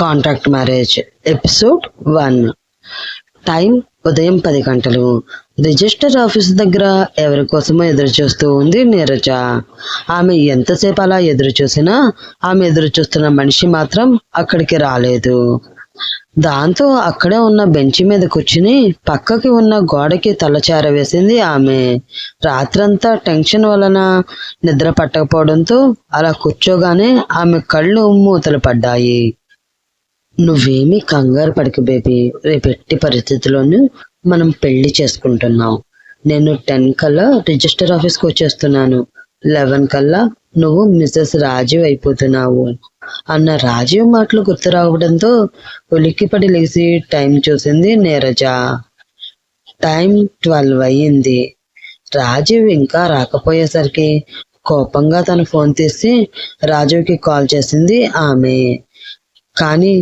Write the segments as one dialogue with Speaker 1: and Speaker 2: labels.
Speaker 1: Contract marriage episode one. Time ఉదయం పది గంటలు. రిజిస్టర్ ఆఫీస్ దగ్గర ఎవరి కోసమో ఎదురు చూస్తూ ఉంది నీరజ. ఆమె ఎంతసేపు అలా ఎదురు చూసినా ఆమె ఎదురు చూస్తున్న మనిషి మాత్రం అక్కడికి రాలేదు. దాంతో అక్కడే ఉన్న బెంచి మీద కూర్చుని పక్కకి ఉన్న గోడకి తలచార వేసింది ఆమె. రాత్రంతా టెన్షన్ వలన నిద్ర పట్టకపోవడంతో అలా కూర్చోగానే ఆమె కళ్ళు మూతలు పడ్డాయి. నువ్వేమీ కంగారు పడకు బేబీ. రేపు ఎట్టి పరిస్థితుల్లోనూ మనం పెళ్ళి చేసుకుంటున్నాం. నేను టెన్ కల్లా రిజిస్టర్ ఆఫీస్కి వచ్చేస్తున్నాను. లెవెన్ కల్లా నువ్వు మిస్సెస్ రాజీవ్ అయిపోతున్నావు అన్న రాజీవ్ మాటలు గుర్తు రావడంతో ఉలిక్కిపడి లేచి టైం చూసింది నీరజ. టైం ట్వెల్వ్ అయ్యింది. రాజీవ్ ఇంకా రాకపోయేసరికి కోపంగా తన ఫోన్ తీసి రాజీవ్కి కాల్ చేసింది ఆమె. కానీ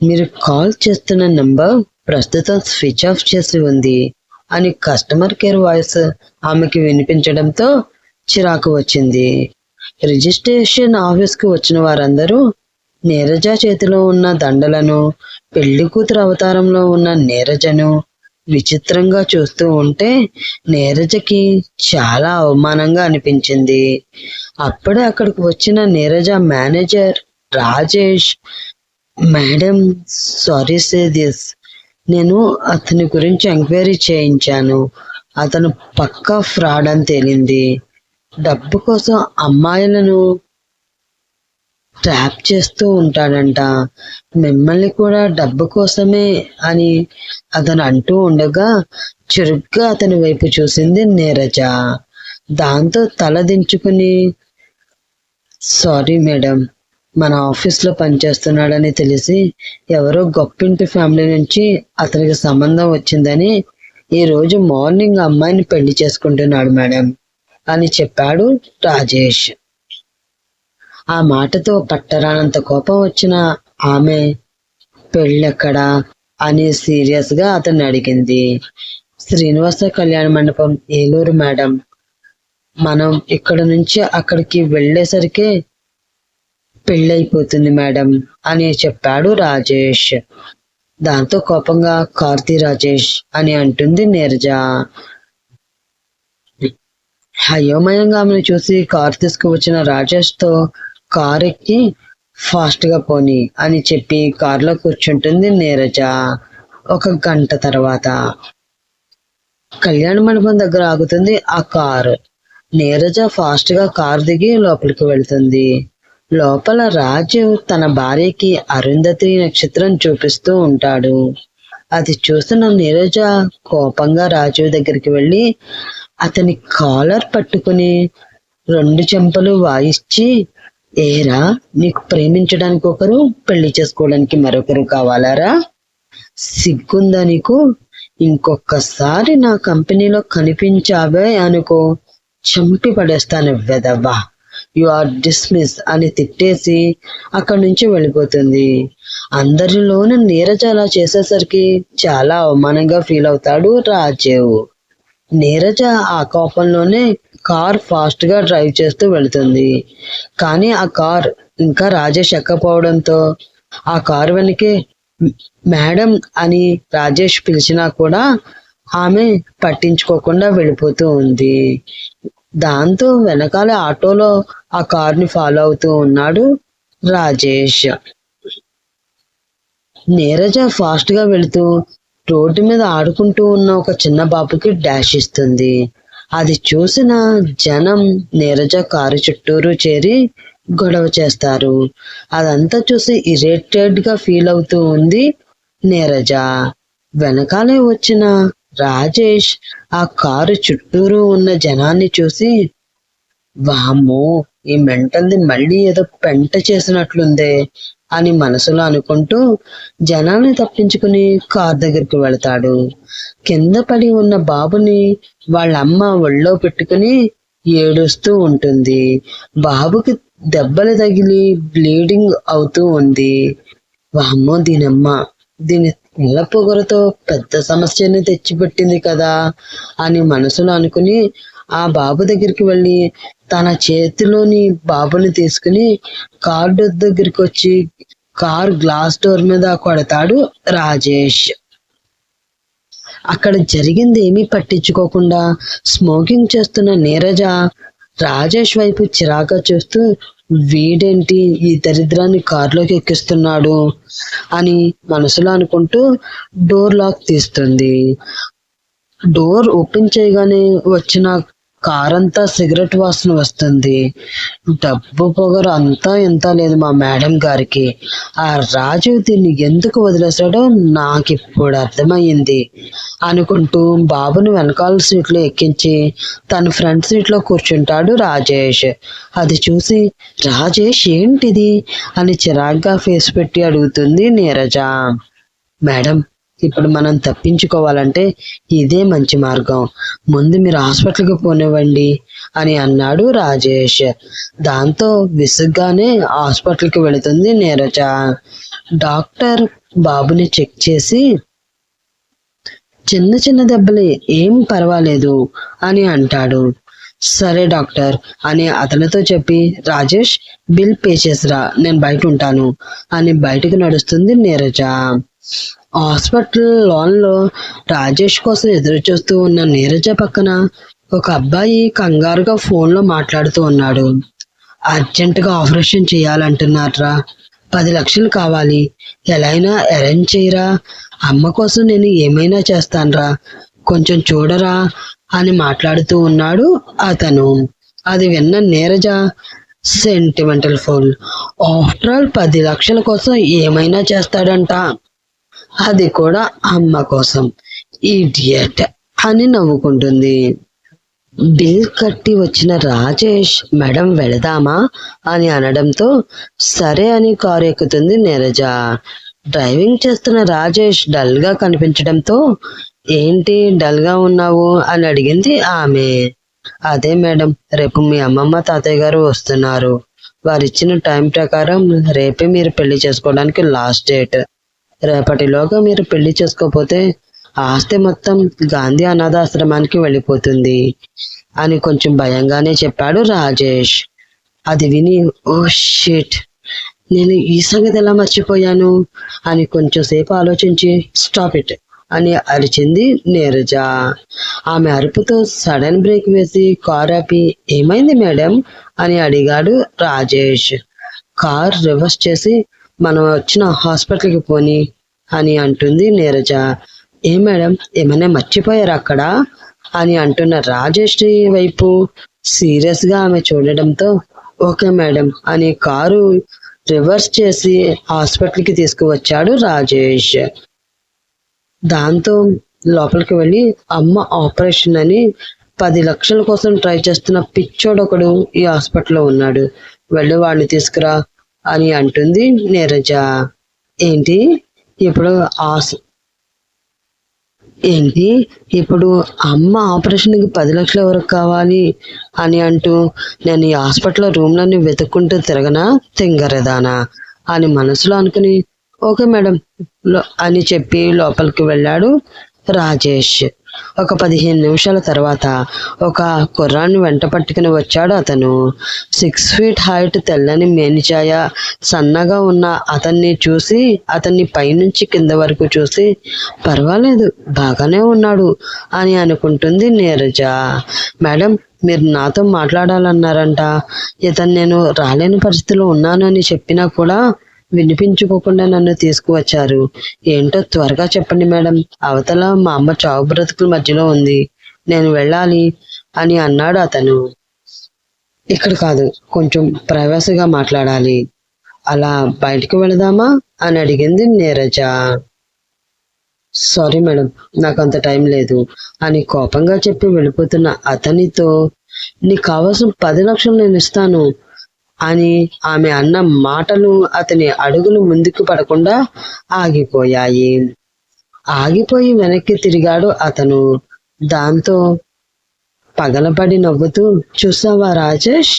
Speaker 1: మీరు కాల్ చేస్తున్న నంబర్ ప్రస్తుతం స్విచ్ ఆఫ్ చేసి ఉంది అని కస్టమర్ కేర్ వాయిస్ ఆమెకి వినిపించడంతో చిరాకు వచ్చింది. రిజిస్ట్రేషన్ ఆఫీస్కి వచ్చిన వారందరూ నీరజ చేతిలో ఉన్న దండలను పెళ్ళి కూతురు అవతారంలో ఉన్న నీరజను విచిత్రంగా చూస్తూ ఉంటే నీరజకి చాలా అవమానంగా అనిపించింది. అప్పుడే అక్కడికి వచ్చిన Neeraja manager Rajesh madam sorry say this నేను అతని గురించి ఎంక్వైరీ చేయించాను. అతను పక్కా ఫ్రాడ్ అని తేలింది. డబ్బు కోసం అమ్మాయిలను ట్రాప్ చేస్తూ ఉంటాడంట. మిమ్మల్ని కూడా డబ్బు కోసమే అని అతను అంటూ ఉండగా చురుగ్గా అతని వైపు చూసింది నీరజ. దాంతో తల దించుకుని సారీ మేడం మన ఆఫీస్లో పనిచేస్తున్నాడని తెలిసి ఎవరో గొప్పింటి ఫ్యామిలీ నుంచి అతనికి సంబంధం వచ్చిందని ఈ రోజు మార్నింగ్ అమ్మాయిని పెళ్ళి చేసుకుంటున్నాడు మేడం అని చెప్పాడు రాజేష్. ఆ మాటతో పట్టరానంత కోపం వచ్చిన ఆమె పెళ్ళెక్కడా? అని సీరియస్గా అతన్ని అడిగింది. శ్రీనివాస కళ్యాణ మండపం ఏలూరు మేడం. మనం ఇక్కడ నుంచి అక్కడికి వెళ్ళేసరికి పెళ్ళైపోతుంది మేడం అని చెప్పాడు రాజేష్. దాంతో కోపంగా కార్తీ రాజేష్ అని అంటుంది నీరజ. అయోమయంగా ఆమెను చూసి కార్ తీసుకువచ్చిన రాజేష్తో కార్ ఎక్కి ఫాస్ట్గా పోని అని చెప్పి కారులో కూర్చుంటుంది నీరజ. ఒక గంట తర్వాత కళ్యాణ మండపం దగ్గర ఆగుతుంది ఆ కార్. నీరజ ఫాస్ట్గా కార్ దిగి లోపలికి వెళ్తుంది. లోపల రాజు తన భార్యకి అరుంధతి నక్షత్రం చూపిస్తూ ఉంటాడు. అది చూసిన నీరజ కోపంగా రాజు దగ్గరికి వెళ్ళి అతని కాలర్ పట్టుకుని రెండు చెంపలు వాయిచ్చి ఏరా నీకు ప్రేమించడానికి ఒకరు పెళ్ళి చేసుకోవడానికి మరొకరు కావాలారా? సిగ్గుందా నీకు? ఇంకొకసారి నా కంపెనీలో కనిపించావే అనుకో చంపి పడేస్తాను వెదవ్వా యు ఆర్ డిస్మిస్ అని తిట్టేసి అక్కడి నుంచి వెళ్ళిపోతుంది. అందరిలోనూ నీరజ అలా చేసేసరికి చాలా అవమానంగా ఫీల్ అవుతాడు రాజీవ్. నీరజ ఆ కోపంలోనే కార్ ఫాస్ట్గా డ్రైవ్ చేస్తూ వెళుతుంది. కానీ ఆ కార్ ఇంకా రాజేష్ ఎక్కపోవడంతో ఆ కారు వెనకే మేడం అని రాజేష్ పిలిచినా కూడా ఆమె పట్టించుకోకుండా వెళ్ళిపోతూ ఉంది. దాంతో వెనకాల ఆటోలో ఆ కార్ని ఫాలో అవుతూ ఉన్నాడు రాజేష్. నీరజ ఫాస్ట్గా వెళుతూ రోడ్డు మీద ఆడుకుంటూ ఉన్న ఒక చిన్న బాబుకి డాష్ ఇస్తుంది. అది చూసిన జనం నీరజ కారు చుట్టూరు చేరి గొడవ చేస్తారు. అదంతా చూసి ఇరేటెడ్గా ఫీల్ అవుతూ ఉంది నీరజ. వెనకాలే వచ్చిన రాజేష్ ఆ కారు చుట్టూరు ఉన్న జనాన్ని చూసి వామ్మో ఈ మెంటల్ది మళ్ళీ ఏదో పెంట చేసినట్లుందే అని మనసులో అనుకుంటూ జనాన్ని తప్పించుకుని కార్ దగ్గరికి వెళతాడు. కింద పడి ఉన్న బాబుని వాళ్ళ అమ్మ ఒళ్ళో పెట్టుకుని ఏడుస్తూ ఉంటుంది. బాబుకి దెబ్బలు తగిలి బ్లీడింగ్ అవుతూ ఉంది. వామ్మో దీనమ్మ దీని ఇళ్ళ పొగరుతో పెద్ద సమస్యని తెచ్చిపెట్టింది కదా అని మనసులో అనుకుని ఆ బాబు దగ్గరికి వెళ్ళి తన చేతిలోని బాబుని తీసుకుని కార్డు దగ్గరికి వచ్చి కార్ గ్లాస్ డోర్ మీద కొడతాడు రాజేష్. అక్కడ జరిగింది ఏమీ పట్టించుకోకుండా స్మోకింగ్ చేస్తున్న నీరజ రాజేష్ వైపు చిరాగా చూస్తూ వీడేంటి ఈ దరిద్రాన్ని కారులోకి ఎక్కిస్తున్నాడు అని మనసులో అనుకుంటూ డోర్ లాక్ తీస్తుంది. డోర్ ఓపెన్ చేయగానే వచ్చిన కారంతా సిగరెట్ వాసన వస్తుంది. డబ్బు పొగరు అంతా ఎంత లేదు మా మేడం గారికి. ఆ రాజు దీన్ని ఎందుకు వదిలేశాడో నాకు ఇప్పుడు అర్థమయ్యింది. అనుకుంటూ బాబుని వెనకాల సీట్లో ఎక్కించి తన ఫ్రంట్ సీట్లో కూర్చుంటాడు రాజేష్. అది చూసి రాజేష్ ఏంటిది? అని చిరాగ్గా ఫేస్ పెట్టి అడుగుతుంది నీరజ. మేడం ఇప్పుడు మనం తప్పించుకోవాలంటే ఇదే మంచి మార్గం. ముందు మీరు హాస్పిటల్కి పోనివ్వండి అని అన్నాడు రాజేష్. దాంతో విసుగ్గానే హాస్పిటల్కి వెళుతుంది నీరజ. డాక్టర్ బాబుని చెక్ చేసి చిన్న చిన్న దెబ్బలే ఏం పర్వాలేదు అని అంటాడు. సరే డాక్టర్ అని అతనితో చెప్పి రాజేష్ బిల్ పే చేసిరా నేను బయట ఉంటాను అని బయటకు నడుస్తుంది నీరజ. హాస్పిటల్ లాన్లో రాజేష్ కోసం ఎదురు చూస్తూ ఉన్న నీరజ పక్కన ఒక అబ్బాయి కంగారుగా ఫోన్లో మాట్లాడుతూ ఉన్నాడు. అర్జెంటుగా ఆపరేషన్ చేయాలంటున్నారా పది లక్షలు కావాలి. ఎలా అయినా అరేంజ్ చేయరా. అమ్మ కోసం నేను ఏమైనా చేస్తానురా. కొంచెం చూడరా అని మాట్లాడుతూ ఉన్నాడు అతను. అది విన్న Neeraja sentimental fool. After all పది లక్షల కోసం ఏమైనా చేస్తాడంట. అది కూడా అమ్మ కోసం. ఇడియట్ అని నవ్వుకుంటుంది. బిల్ కట్టి వచ్చిన రాజేష్ మేడం వెళదామా? అని అనడంతో సరే అని కారు ఎక్కుతుంది నీరజ. డ్రైవింగ్ చేస్తున్న రాజేష్ డల్గా కనిపించడంతో ఏంటి డల్గా ఉన్నావు? అని అడిగింది ఆమె. అదే మేడం రేపు మీ అమ్మమ్మ తాతయ్య గారు వస్తున్నారు. వారిచ్చిన టైం ప్రకారం రేపే మీరు పెళ్ళి చేసుకోవడానికి లాస్ట్ డేట్. రేపటిలోగా మీరు పెళ్ళి చేసుకోకపోతే ఆస్తి మొత్తం గాంధీ అనాథాశ్రమానికి వెళ్ళిపోతుంది అని కొంచెం భయంగానే చెప్పాడు రాజేష్. అది విని ఓ షిట్ నేను ఈ సంగతి ఎలా మర్చిపోయాను? అని కొంచెం సేపు ఆలోచించి స్టాప్ ఇట్ అని అరిచింది నీరజ. ఆమె అరుపుతో సడన్ బ్రేక్ వేసి కార్ ఆపి ఏమైంది మేడం? అని అడిగాడు రాజేష్. కార్ రివర్స్ చేసి మనం వచ్చిన హాస్పిటల్కి పోని అని అంటుంది నీరజ. ఏ మేడం ఏమైనా మర్చిపోయారు అక్కడ? అని అంటున్న రాజేష్ వైపు సీరియస్గా ఆమె చూడడంతో ఓకే మేడం అని కారు రివర్స్ చేసి హాస్పిటల్కి తీసుకువచ్చాడు రాజేష్. దాంతో లోపలికి వెళ్ళి అమ్మ ఆపరేషన్ అని పది లక్షల కోసం ట్రై చేస్తున్న పిచ్చోడు ఒకడు ఈ హాస్పిటల్లో ఉన్నాడు. వెళ్ళి వాడిని తీసుకురా. అని అంటుంది నీరజ. ఏంటి? ఇప్పుడు ఆస్ ఏంటి? ఇప్పుడు అమ్మ ఆపరేషన్కి పది లక్షల వరకు కావాలి అని అంటూ నేను ఈ హాస్పిటల్లో రూమ్లన్నీ వెతుక్కుంటూ తిరగనా? తింగరదానా? అని మనసులో అనుకుని ఓకే మేడం అని చెప్పి లోపలికి వెళ్ళాడు రాజేష్. ఒక పదిహేను నిమిషాల తర్వాత ఒక కుర్రాన్ని వెంట పట్టుకుని వచ్చాడు అతను. సిక్స్ ఫీట్ హైట్ తెల్లని మేనిచాయ సన్నగా ఉన్న అతన్ని చూసి అతన్ని పైనుంచి కింద వరకు చూసి పర్వాలేదు బాగానే ఉన్నాడు అని అనుకుంటుంది నీరజ. మేడం మీరు నాతో మాట్లాడాలన్నారంట. ఇతను నేను రాలేని పరిస్థితిలో ఉన్నాను అని చెప్పినా కూడా వినిపించుకోకుండా నన్ను తీసుకువచ్చారు. ఏంటో త్వరగా చెప్పండి మేడం. అవతల మా అమ్మ చావు బ్రతుకుల మధ్యలో ఉంది. నేను వెళ్ళాలి అని అన్నాడు అతను. ఇక్కడ కాదు కొంచెం ప్రైవసీగా మాట్లాడాలి. అలా బయటకు వెళదామా అని అడిగింది నీరజ. సారీ మేడం నాకు అంత టైం లేదు అని కోపంగా చెప్పి వెళ్ళిపోతున్న అతనితో నీకు కావాల్సిన పది లక్షలు నేను ఇస్తాను. అని ఆమె అన్న మాటలు అతని అడుగులు ముందుకు పడకుండా ఆగిపోయాయి. ఆగిపోయి వెనక్కి తిరిగాడు అతను. దాంతో పగలబడి నవ్వుతూ చూసావా రాజేష్?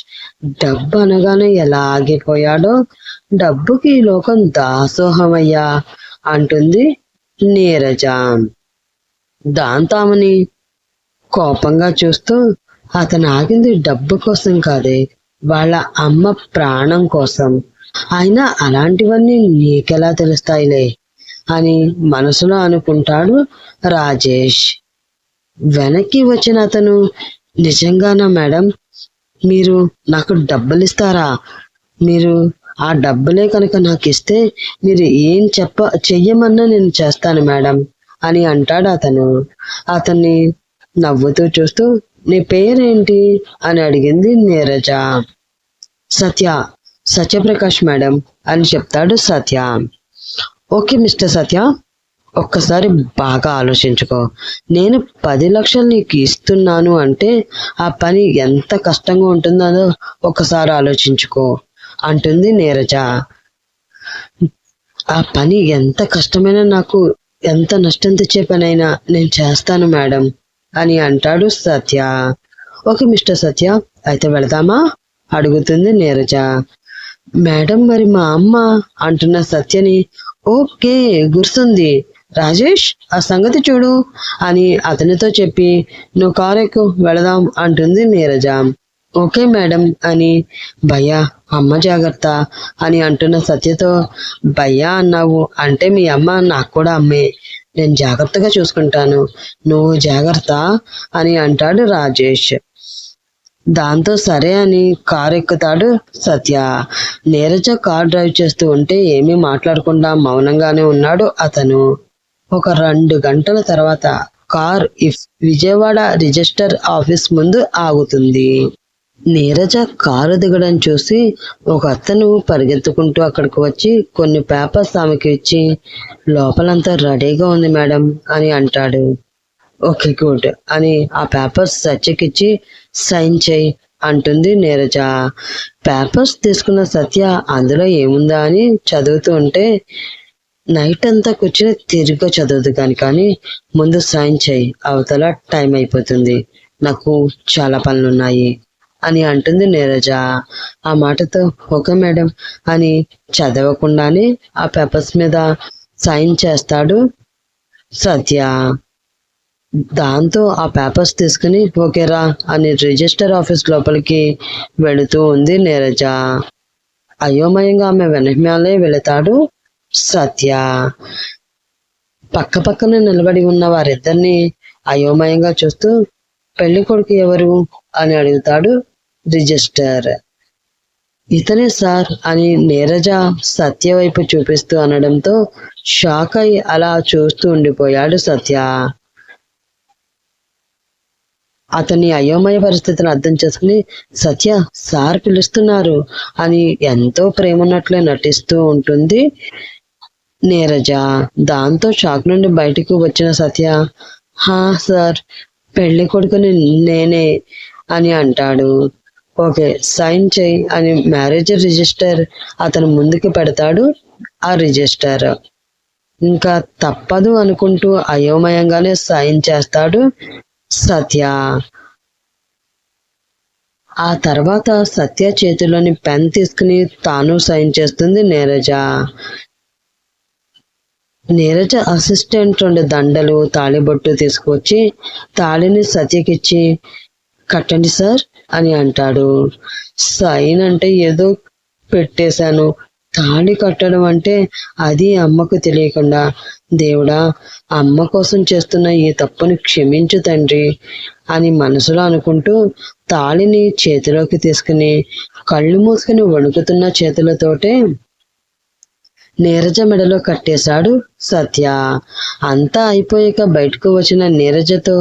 Speaker 1: డబ్బు అనగానే ఎలా ఆగిపోయాడో? డబ్బుకి ఈ లోకం దాసోహమయ్యా అంటుంది నీరజ. దాంతో ఆమెని కోపంగా చూస్తూ అతను ఆగింది డబ్బు కోసం కాదే. వాళ్ళ అమ్మ ప్రాణం కోసం. అయినా అలాంటివన్నీ నీకెలా తెలుస్తాయిలే? అని మనసులో అనుకుంటాడు రాజేష్. వెనక్కి వచ్చిన అతను నిజంగానా మేడం మీరు నాకు డబ్బులు ఇస్తారా మీరు ఆ డబ్బులే కనుక నాకు ఇస్తే మీరు ఏం చెప్ప చెయ్యమన్నా నేను చేస్తాను మేడం అని అంటాడు అతను. అతన్ని నవ్వుతూ చూస్తూ నీ పేరేంటి? అని అడిగింది నీరజ. సత్య సత్యప్రకాష్ మేడం అని చెప్తాడు సత్య. ఓకే మిస్టర్ సత్య ఒక్కసారి బాగా ఆలోచించుకో. నేను పది లక్షలు నీకు ఇస్తున్నాను అంటే ఆ పని ఎంత కష్టంగా ఉంటుందో ఒకసారి ఆలోచించుకో అంటుంది నీరజ. ఆ పని ఎంత కష్టమైనా నాకు ఎంత నష్టం తెచ్చే పనైనా నేను చేస్తాను మేడం. అని అంటాడు సత్య. ఓకే మిస్టర్ సత్య అయితే వెళదామా? అడుగుతుంది నీరజ. మేడం మరి మా అమ్మ అంటున్న సత్యని ఓకే గుర్తుంది. రాజేష్ ఆ సంగతి చూడు అని అతనితో చెప్పి నువ్వు కారు వెళదాం అంటుంది నీరజ. ఓకే మేడం అని. భయ్యా అమ్మ జాగ్రత్త అని అంటున్న సత్యతో భయ్యా అన్నావు అంటే మీ అమ్మ నాకు కూడా అమ్మే. నేను జాగ్రత్తగా చూసుకుంటాను. నువ్వు జాగ్రత్త అని అంటాడు రాజేష్. దాంతో సరే అని కారు ఎక్కుతాడు సత్య. నీరజ కార్ డ్రైవ్ చేస్తూ ఉంటే ఏమీ మాట్లాడకుండా మౌనంగానే ఉన్నాడు అతను. ఒక రెండు గంటల తర్వాత కార్ ఇఫ్ విజయవాడ రిజిస్టర్ ఆఫీస్ ముందు ఆగుతుంది. నీరజ కారు దిగడం చూసి ఒక అతను పరిగెత్తుకుంటూ అక్కడికి వచ్చి కొన్ని పేపర్స్ ఆమెకి ఇచ్చి లోపలంతా రెడీగా ఉంది మేడం అని అంటాడు. ఓకే గుడ్ అని ఆ పేపర్స్ సత్యకిచ్చి సైన్ చేయి అంటుంది నీరజ. పేపర్స్ తీసుకున్న సత్య అందులో ఏముందా అని చదువుతూ ఉంటే నైట్ అంతా కూర్చుని తిరిగి చదువుతు కాని కానీ ముందు సైన్ చేయి అవతల టైం అయిపోతుంది. నాకు చాలా పనులున్నాయి. అని అంటుంది నీరజ. ఆ మాటతో ఓకే మేడం అని చదవకుండానే ఆ పేపర్స్ మీద సైన్ చేస్తాడు సత్య. దాంతో ఆ పేపర్స్ తీసుకుని ఓకేరా అని రిజిస్టర్ ఆఫీస్ లోపలికి వెళుతూ ఉంది నీరజ. అయోమయంగా ఆమె వెనకాలే వెళతాడు సత్య. పక్క పక్కన నిలబడి ఉన్న వారిద్దరిని అయోమయంగా చూస్తూ పెళ్ళి కొడుకు ఎవరు? అని అడుగుతాడు రిజిస్టర్. ఇతనే సార్ అని నీరజ సత్య వైపు చూపిస్తూ అనడంతో షాక్ అయి అలా చూస్తూ ఉండిపోయాడు సత్య. అతని అయోమయ పరిస్థితిని అర్థం చేసుకుని సత్య సార్ పిలుస్తున్నారు అని ఎంతో ప్రేమన్నట్లే నటిస్తూ ఉంటుంది నీరజ. దాంతో షాక్ నుండి బయటకు వచ్చిన సత్య హా సార్ పెళ్ళి కొడుకుని నేనే అని అంటాడు. ఓకే సైన్ చేయి అని మ్యారేజ్ రిజిస్టర్ అతను ముందుకు పెడతాడు ఆ రిజిస్టర్. ఇంకా తప్పదు అనుకుంటూ అయోమయంగానే సైన్ చేస్తాడు సత్య. ఆ తర్వాత సత్య చేతిలోని పెన్ తీసుకుని తాను సైన్ చేస్తుంది నీరజ. నీరజ అసిస్టెంట్ రెండు దండలు తాళిబొట్టు తీసుకొచ్చి తాళిని సత్యకిచ్చి కట్టండి సార్. అని అంటాడు. సైన్ అంటే ఏదో పెట్టేశాను. తాళి కట్టడం అంటే అది అమ్మకు తెలియకుండా. దేవుడా అమ్మ కోసం చేస్తున్న ఈ తప్పుని క్షమించు తండ్రి అని మనసులో అనుకుంటూ తాళిని చేతిలోకి తీసుకుని కళ్ళు మూసుకుని వణుకుతున్న చేతులతోటే నీరజ మెడలో కట్టేశాడు సత్య. అంతా అయిపోయాక బయటకు వచ్చిన నీరజతో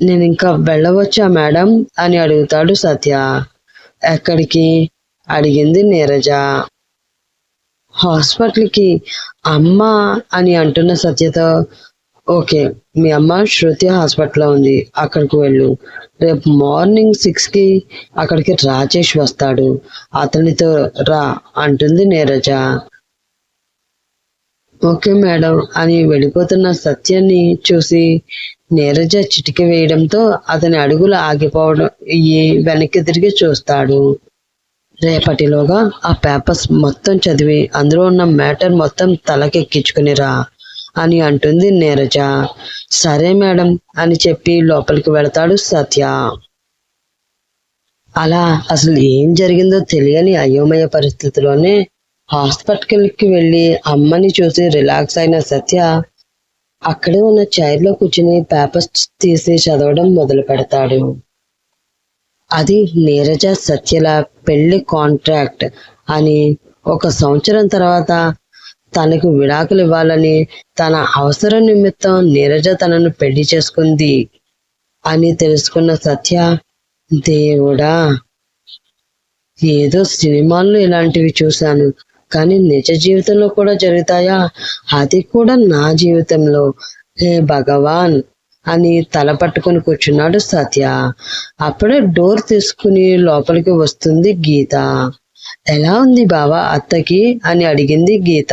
Speaker 1: నేను ఇంకా వెళ్ళవచ్చా మేడం? అని అడుగుతాడు సత్య. ఎక్కడికి? అడిగింది నీరజ. హాస్పిటల్కి అమ్మ అని అంటున్న సత్యతో ఓకే మీ అమ్మ శృతి హాస్పిటల్లో ఉంది అక్కడికి వెళ్ళు. రేపు మార్నింగ్ సిక్స్కి అక్కడికి రాజేష్ వస్తాడు. అతనితో రా అంటుంది నీరజ. ఓకే మేడం అని వెళ్ళిపోతున్న సత్యాన్ని చూసి నీరజ చిటిక వేయడంతో అతని అడుగులు ఆగిపోవడం వెనక్కి తిరిగి చూస్తాడు. రేపటిలోగా ఆ పేపర్స్ మొత్తం చదివి అందులో ఉన్న మ్యాటర్ మొత్తం తలకెక్కించుకునిరా అని అంటుంది నీరజ. సరే మేడం అని చెప్పి లోపలికి వెళతాడు సత్య. అలా అసలు ఏం జరిగిందో తెలియని అయోమయ పరిస్థితిలోనే హాస్పిటల్కి వెళ్ళి అమ్మని చూసి రిలాక్స్ అయిన సత్య అక్కడే ఉన్న చైర్లో కూర్చుని పేపర్స్ తీసి చదవడం మొదలు పెడతాడు. అది నీరజ సత్యల పెళ్ళి కాంట్రాక్ట్ అని ఒక సంవత్సరం తర్వాత తనకు విడాకులు ఇవ్వాలని తన అవసరం నిమిత్తం నీరజ తనను పెళ్ళి చేసుకుంది అని తెలుసుకున్న సత్య దేవుడా ఏదో సినిమాల్లో ఇలాంటివి చూశాను. కానీ నిజ జీవితంలో కూడా జరుగుతాయా? అది కూడా నా జీవితంలో. హే భగవాన్! అని తల పట్టుకొని కూర్చున్నాడు సత్య. అప్పుడే డోర్ తీసుకుని లోపలికి వస్తుంది గీత. ఎలా ఉంది బావా అత్తకి? అని అడిగింది గీత.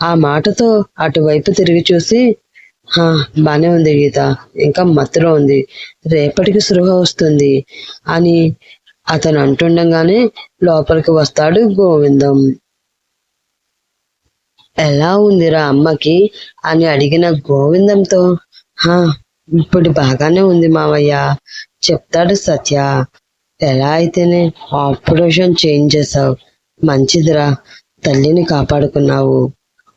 Speaker 1: ఆ మాటతో అటువైపు తిరిగి చూసి బానే ఉంది గీత. ఇంకా మత్తులో ఉంది. రేపటికి సృహ వస్తుంది అని అతను అంటుండగానే లోపలికి వస్తాడు గోవిందం. ఎలా ఉందిరా అమ్మకి అని అడిగిన గోవిందంతో హా ఇప్పుడు బాగానే ఉంది మావయ్య చెప్తాడు సత్య. ఎలా అయితేనే ఆపరేషన్ చేంజ్ చేశావు. మంచిదిరా తల్లిని కాపాడుకున్నావు.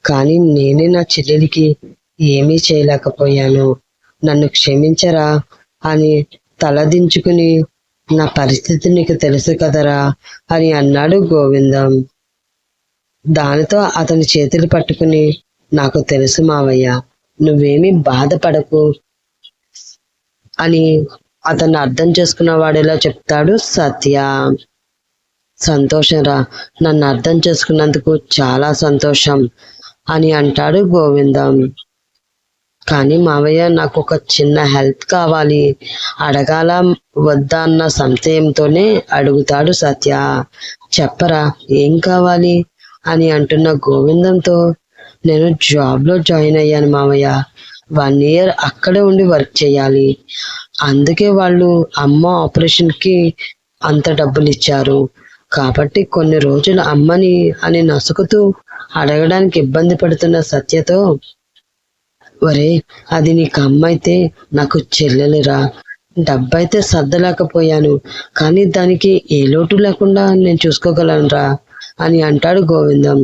Speaker 1: కానీ నేనే నా చెల్లెలికి ఏమీ చేయలేకపోయాను. నన్ను క్షమించరా అని తలదించుకుని నా పరిస్థితి నీకు తెలుసు కదరా అని అన్నాడు గోవిందం. దానితో అతని చేతులు పట్టుకుని నాకు తెలుసు మావయ్య నువ్వేమీ బాధపడకు అని అతన్ని అర్థం చేసుకున్నవాడేలా చెప్తాడు? సత్య. సంతోషంరా నన్ను అర్థం చేసుకున్నందుకు చాలా సంతోషం అని అంటాడు గోవిందం. కానీ మావయ్య నాకు ఒక చిన్న హెల్ప్ కావాలి. అడగాల వద్దా అన్న సంశయంతోనే అడుగుతాడు సత్య. చెప్పరా ఏం కావాలి? అని అంటున్న గోవిందంతో నేను జాబ్లో జాయిన్ అయ్యాను మావయ్య. వన్ ఇయర్ అక్కడే ఉండి వర్క్ చేయాలి. అందుకే వాళ్ళు అమ్మ ఆపరేషన్కి అంత డబ్బులు ఇచ్చారు కాబట్టి కొన్ని రోజులు అమ్మని అని నసుకుతూ అడగడానికి ఇబ్బంది పడుతున్న సత్యతో ఒరే అది నీకు అమ్మ అయితే నాకు చెల్లెలురా. డబ్బైతే సర్దలేకపోయాను. కానీ దానికి ఏ లోటు లేకుండా నేను చూసుకోగలనురా అని అంటాడు గోవిందం.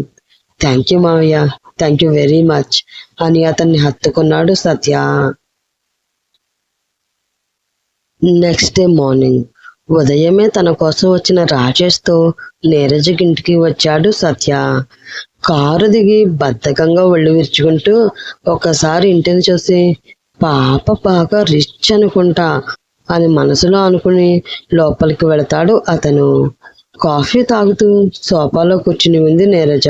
Speaker 1: థ్యాంక్ యూ మావయ్య. థ్యాంక్ యూ వెరీ మచ్ అని అతన్ని హత్తుకున్నాడు సత్య. నెక్స్ట్ డే మార్నింగ్ ఉదయమే తన కోసం వచ్చిన రాజేష్తో నీరజకింటికి వచ్చాడు సత్య. కారు దిగి బద్ధకంగా ఒళ్ళు విరుచుకుంటూ ఒకసారి ఇంటిని చూసి పాప బాగా రిచ్ అనుకుంటా అని మనసులో అనుకుని లోపలికి వెళతాడు అతను. కాఫీ తాగుతూ సోఫాలో కూర్చుని ఉంది నీరజ.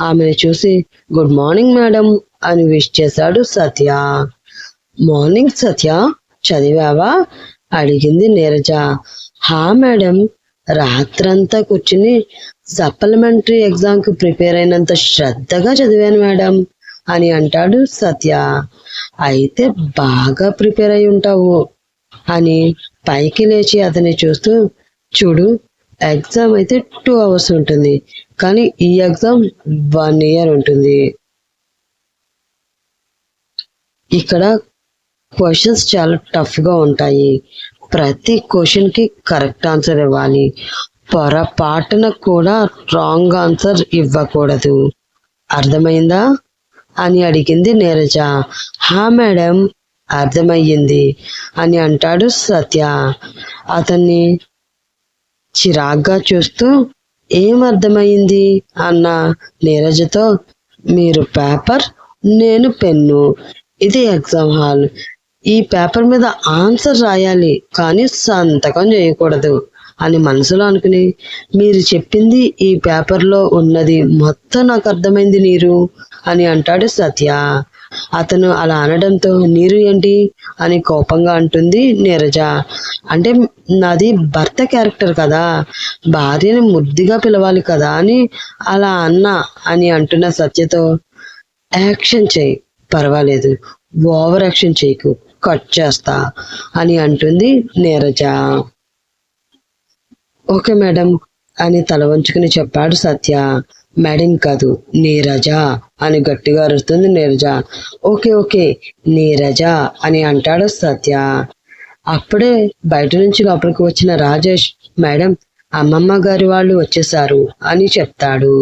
Speaker 1: ఆమెను చూసి గుడ్ మార్నింగ్ మేడం అని విష్ చేశాడు సత్య. మార్నింగ్ సత్య చదివావా? అడిగింది నీరజ. హా మేడం రాత్రంతా కూర్చుని సప్లిమెంటరీ ఎగ్జామ్కి ప్రిపేర్ అయినంత శ్రద్ధగా చదివాను మేడం అని అంటాడు సత్య. అయితే బాగా ప్రిపేర్ అయి ఉంటావు అని పైకి లేచి అతన్ని చూస్తూ చూడు ఎగ్జామ్ అయితే టూ అవర్స్ ఉంటుంది. కానీ ఈ ఎగ్జామ్ వన్ ఇయర్ ఉంటుంది. ఇక్కడ క్వశ్చన్స్ చాలా టఫ్గా ఉంటాయి. ప్రతి క్వశ్చన్కి కరెక్ట్ ఆన్సర్ ఇవ్వాలి. పొరపాటున కూడా రాంగ్ ఆన్సర్ ఇవ్వకూడదు. అర్థమైందా? అని అడిగింది నీరజ. హా మేడం అర్థమయ్యింది అని అంటాడు సత్య. అతన్ని చిరాగ్గా చూస్తూ ఏం అన్న నీరజతో మీరు పేపర్ నేను పెన్ను. ఇది ఎగ్జామ్ హాల్. ఈ పేపర్ మీద ఆన్సర్ రాయాలి కానీ సంతకం చేయకూడదు అని మనసులో అనుకుని మీరు చెప్పింది ఈ పేపర్లో ఉన్నది మొత్తం నాకు అర్థమైంది నీరు అని అంటాడు సత్య. అతను అలా అనడంతో నీరు ఏంటి అని కోపంగా అంటుంది నీరజ. అంటే నాది భర్త క్యారెక్టర్ కదా భార్యని ముద్దుగా పిలవాలి కదా అని అలా అన్నా అని అంటున్న సత్యతో యాక్షన్ చేయి పర్వాలేదు ఓవర్ యాక్షన్ చేయకు కట్ చేస్తా అని అంటుంది నీరజ. ఓకే మేడం అని తల వంచుకుని చెప్పాడు సత్య. మేడం కాదు నీరజ అని గట్టిగా అరుస్తుంది నీరజ. ఓకే ఓకే నీరజ అని అంటాడు సత్య. అప్పుడే బయట నుంచి లోపలికి వచ్చిన రాజేష్ మేడం అమ్మమ్మ గారి వాళ్ళు వచ్చేసారు అని చెప్తాడు.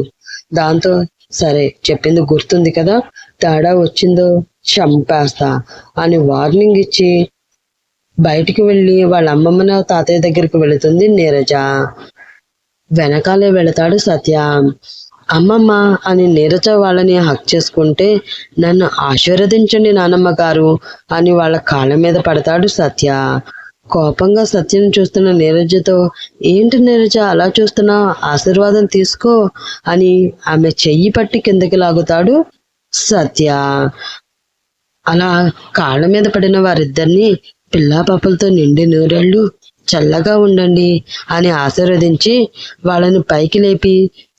Speaker 1: దాంతో సరే చెప్పింది గుర్తుంది కదా తేడా వచ్చిందో చంపేస్తా అని వార్నింగ్ ఇచ్చి బయటికి వెళ్ళి వాళ్ళ అమ్మమ్మ తాతయ్య దగ్గరికి వెళుతుంది నీరజ. వెనకాలే వెళతాడు సత్య. అమ్మమ్మ అని నీరజ వాళ్ళని హక్ చేసుకుంటే నన్ను ఆశీర్వదించండి నానమ్మ గారు అని వాళ్ళ కాళ్ళ మీద పడతాడు సత్య. కోపంగా సత్యను చూస్తున్న నీరజతో ఏంటి నీరజ అలా చూస్తున్నా? ఆశీర్వాదం తీసుకో అని ఆమె చెయ్యి పట్టి కిందకి లాగుతాడు సత్య. అలా కాళ్ళ మీద పడిన వారిద్దరిని పిల్లా పాపలతో నిండి నూరేళ్ళు చల్లగా ఉండండి అని ఆశీర్వదించి వాళ్ళని పైకి లేపి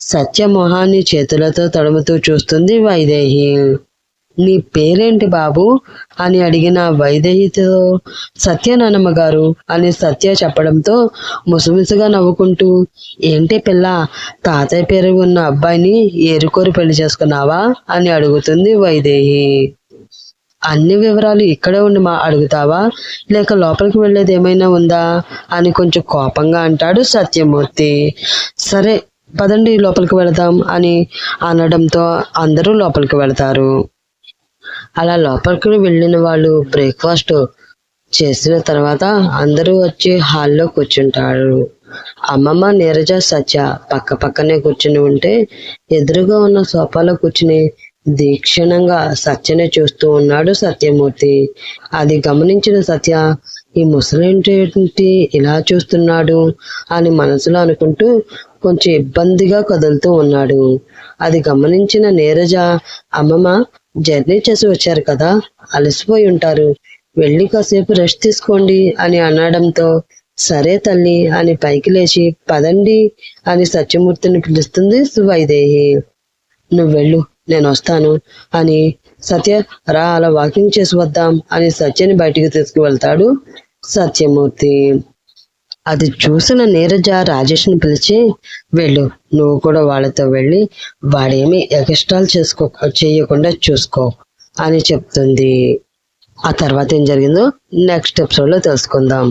Speaker 1: సత్య మొహాన్ని చేతులతో తడుముతూ చూస్తుంది వైదేహి. నీ పేరేంటి బాబు? అని అడిగిన వైదేహితో సత్యనానమ్మ గారు అని సత్య చెప్పడంతో ముసుముసుగా నవ్వుకుంటూ ఏంటి పిల్ల తాతయ్య పేరు ఉన్న అబ్బాయిని ఏరుకోరు పెళ్ళి చేసుకున్నావా? అని అడుగుతుంది వైదేహి. అన్ని వివరాలు ఇక్కడే ఉండి మా అడుగుతావా? లేక లోపలికి వెళ్ళేది ఏమైనా ఉందా? అని కొంచెం కోపంగా అంటాడు సత్యమూర్తి. సరే పదండి లోపలికి వెళదాం అని అనడంతో అందరూ లోపలికి వెళతారు. అలా లోపలికి వెళ్ళిన వాళ్ళు బ్రేక్ఫాస్ట్ చేసిన తర్వాత అందరూ వచ్చి హాల్లో కూర్చుంటారు. అమ్మమ్మ నీరజ సత్య పక్క పక్కనే కూర్చుని ఉంటే ఎదురుగా ఉన్న సోఫాలో కూర్చుని దీక్షణంగా సత్యనే చూస్తూ ఉన్నాడు సత్యమూర్తి. అది గమనించిన సత్య ఈ ముసలేంటి ఇలా చూస్తున్నాడు? అని మనసులో అనుకుంటూ కొంచెం ఇబ్బందిగా కదులుతూ ఉన్నాడు. అది గమనించిన నీరజ అమ్మమ్మ జర్నీ చేసి వచ్చారు కదా అలసిపోయి ఉంటారు. వెళ్ళి కాసేపు రెస్ట్ తీసుకోండి అని అనడంతో సరే తల్లి అని పైకి లేచి పదండి అని సత్యమూర్తిని పిలుస్తుంది వైదేహి నువ్వు వెళ్ళు నేను వస్తాను అని సత్య రా అలా వాకింగ్ చేసి వద్దాం అని సత్యని బయటికి తీసుకువెళ్తాడు సత్యమూర్తి. అది చూసిన నీరజ రాజేష్ని పిలిచి వెళ్ళు నువ్వు కూడా వాళ్ళతో వెళ్ళి వాడేమి ఎగస్ట్రాల్ చేసుకో చేయకుండా చూసుకో అని చెప్తుంది. ఆ తర్వాత ఏం జరిగిందో నెక్స్ట్ ఎపిసోడ్లో తెలుసుకుందాం.